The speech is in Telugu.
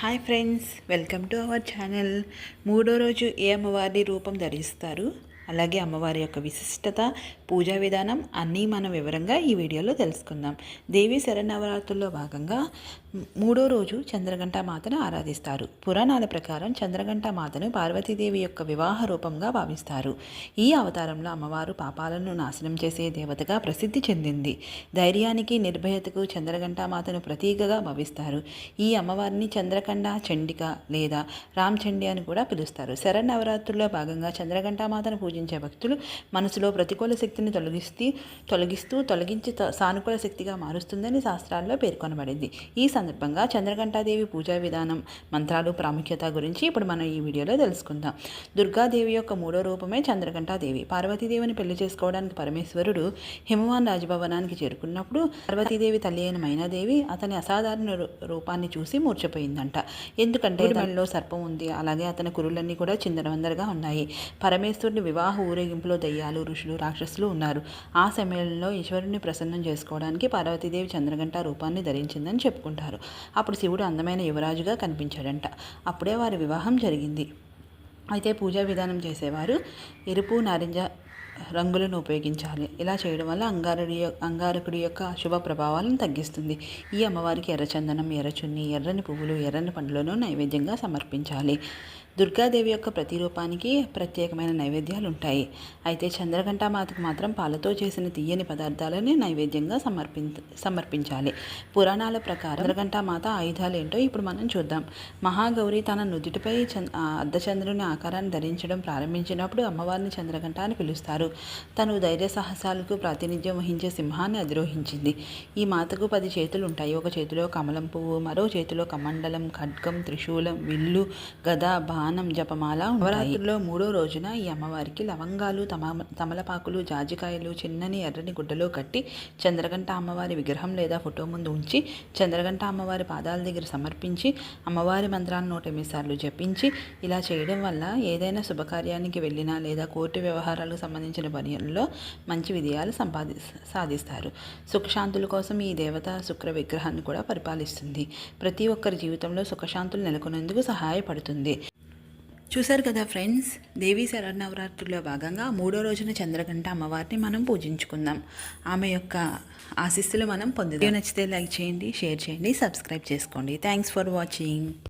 Hi friends welcome to our channel. మూడో రోజు ఏ అమ్మవారి రూపం ధరిస్తారు? అలాగే అమ్మవారి యొక్క విశిష్టత పూజా విధానం అన్నీ మనం వివరంగా ఈ వీడియోలో తెలుసుకుందాం. దేవి శరణవరాత్రుల్లో భాగంగా మూడో రోజు చంద్రగంట మాతను ఆరాధిస్తారు. పురాణాల ప్రకారం చంద్రగంట మాతను పార్వతీదేవి యొక్క వివాహ రూపంగా భావిస్తారు. ఈ అవతారంలో అమ్మవారు పాపాలను నాశనం చేసే దేవతగా ప్రసిద్ధి చెందింది. ధైర్యానికి నిర్భయతకు చంద్రగంట మాతను ప్రతీకగా భావిస్తారు. ఈ అమ్మవారిని చంద్రకండ చండిక లేదా రామచండి అని కూడా పిలుస్తారు. శరణవరాత్రుల్లో భాగంగా చంద్రగంట మాతను పూజ పూజించే భక్తులు మనసులో ప్రతికూల శక్తిని తొలగిస్తూ తొలగిస్తూ తొలగించి సానుకూల శక్తిగా మారుస్తుందని శాస్త్రాల్లో పేర్కొనబడింది. ఈ సందర్భంగా చంద్రఘంటాదేవి పూజా విధానం మంత్రాలు ప్రాముఖ్యత గురించి ఇప్పుడు మనం ఈ వీడియోలో తెలుసుకుందాం. దుర్గాదేవి యొక్క మూడో రూపమే చంద్రఘంటాదేవి. పార్వతీదేవిని పెళ్ళి చేసుకోవడానికి పరమేశ్వరుడు హిమవాన్ రాజభవనానికి చేరుకున్నప్పుడు పార్వతీదేవి తల్లి అయిన మైనాదేవి అతని అసాధారణ రూపాన్ని చూసి మూర్ఛపోయిందంట. ఎందుకంటే మెడలో సర్పం ఉంది. అలాగే అతని కురులన్నీ కూడా చిందరవందరగా ఉన్నాయి. పరమేశ్వరుని వివాహ ఊరేగింపులో దయ్యాలు ఋషులు రాక్షసులు ఉన్నారు. ఆ సమయంలో ఈశ్వరుని ప్రసన్నం చేసుకోవడానికి పార్వతీదేవి చంద్రగంట రూపాన్ని ధరించిందని చెప్పుకుంటారు. అప్పుడు శివుడు అందమైన యువరాజుగా కనిపించాడంట. అప్పుడే వారి వివాహం జరిగింది. అయితే పూజా విధానం చేసేవారు ఎరుపు నారింజ రంగులను ఉపయోగించాలి. ఇలా చేయడం వల్ల అంగారుడి అంగారకుడి యొక్క శుభ ప్రభావాలను తగ్గిస్తుంది. ఈ అమ్మవారికి ఎర్రచందనం ఎర్రచున్ని ఎర్రని పువ్వులు ఎర్రని పండ్లను నైవేద్యంగా సమర్పించాలి. దుర్గాదేవి యొక్క ప్రతిరూపానికి ప్రత్యేకమైన నైవేద్యాలు ఉంటాయి అయితే చంద్రగంట మాతకు మాత్రం పాలతో చేసిన తీయని పదార్థాలని నైవేద్యంగా సమర్పి సమర్పించాలి. పురాణాల ప్రకారం చంద్రఘంటా మాత ఆయుధాలు ఏంటో ఇప్పుడు మనం చూద్దాం. మహాగౌరి తన నుదుటిపై చంద్ అర్ధచంద్రుని ఆకారాన్ని ధరించడం ప్రారంభించినప్పుడు అమ్మవారిని చంద్రఘంట అని పిలుస్తారు. తను ధైర్య సాహసాలకు ప్రాతినిధ్యం వహించే సింహాన్ని అధిరోహించింది. ఈ మాతకు పది చేతులు ఉంటాయి ఒక చేతిలో కమలం పువ్వు మరో చేతిలో కమండలం ఖడ్గం త్రిశూలం విల్లు గద బాణం జపమాల నవరాత్రిలో మూడో రోజున ఈ అమ్మవారికి లవంగాలు తమ తమలపాకులు జాజికాయలు చిన్నని ఎర్రని గుడ్డలో కట్టి చంద్రగంట అమ్మవారి విగ్రహం లేదా ఫోటో ముందు ఉంచి చంద్రగంట అమ్మవారి పాదాల దగ్గర సమర్పించి అమ్మవారి మంత్రాన్ని నూట ఎనిమిది సార్లు జపించి ఇలా చేయడం వల్ల ఏదైనా శుభకార్యానికి వెళ్ళినా లేదా కోర్టు వ్యవహారాలకు సంబంధించిన పనుల్లో మంచి విజయాలు సంపాది సాధిస్తారు. సుఖశాంతుల కోసం ఈ దేవత శుక్ర విగ్రహాన్ని కూడా పరిపాలిస్తుంది. ప్రతి ఒక్కరి జీవితంలో సుఖశాంతులు నెలకొనేందుకు సహాయపడుతుంది. చూశారు కదా ఫ్రెండ్స్? దేవీ శరణవరాత్రిలో భాగంగా మూడో రోజున చంద్రగంట అమ్మవారిని మనం పూజించుకుందాం. ఆమె యొక్క ఆశీస్సులు మనం పొందుదాం. నచ్చితే లైక్ చేయండి షేర్ చేయండి సబ్స్క్రైబ్ చేసుకోండి. Thanks for watching.